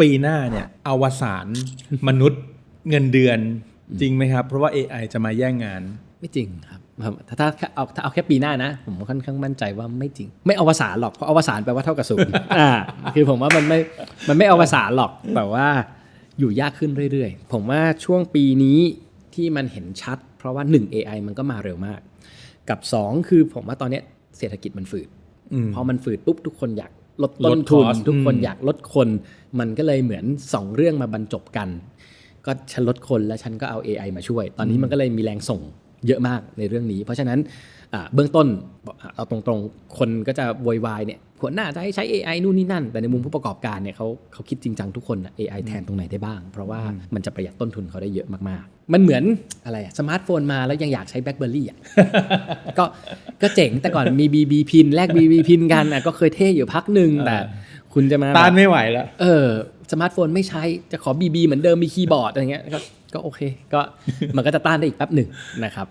ปีหน้าเนี่ยอวสานมนุษย์เงินเดือนจริงไหมครับ เพราะว่า AI จะมาแย่งงานไม่จริงครับถ้าถ้าถ้าเอาถ้าเอาแค่ปีหน้านะ ผมค่อนข้างมั่นใจว่าไม่จริง ไม่อวสานหรอกเพราะอวสานแปลว่าเท่ากับศูนย์อ่าคือผมว่ามันไม่มันไม่อวสานหรอกแต่ว่าอยู่ยากขึ้นเรื่อยๆ ผมว่าช่วงปีนี้ที่มันเห็นชัด เพราะว่า 1 AI มันก็มาเร็วมาก กับ 2 คือผมว่าตอนเนี้ยเศรษฐกิจมันฝืดอืมพอมันฝืดปุ๊บทุกคนอยาก ลดต้นทุนลด cost ทุกคนอืมอยากลดคน มันก็เลยเหมือน 2 เรื่องมาบรรจบกัน ก็ฉันลดคนแล้วฉันก็เอา AI มาช่วย ตอนนี้มันก็เลยมีแรงส่ง เยอะมากในเรื่องนี้ เพราะฉะนั้นอ่าเบื้องต้นบอกอะเอาตรงๆ คนก็จะโวยวายเนี่ยหัวหน้าจะให้ใช้ AI นู่นนี่นั่น แต่ในมุมผู้ประกอบการเนี่ยเขาเขาคิดจริงจังทุกคนนะ AI แทนตรงไหนได้บ้าง เพราะว่ามันจะประหยัดต้นทุนเขาได้เยอะมากๆ มันเหมือนอะไรอะสมาร์ทโฟนมาแล้วยังอยากใช้ BlackBerry อะก็ก็เจ๋งแต่ก่อนมี BB พินแลก BB พินกันอะก็เคยเท่อยู่พักหนึ่งแต่คุณจะมาแบบต้านไม่ไหวแล้ว เออ สมาร์ทโฟนไม่ใช้จะขอบีบีเหมือนเดิมมีคีย์บอร์ดอะไรเงี้ยก็ก็โอเค ก็มันก็จะต้านได้อีกแป๊บหนึ่งนะครับ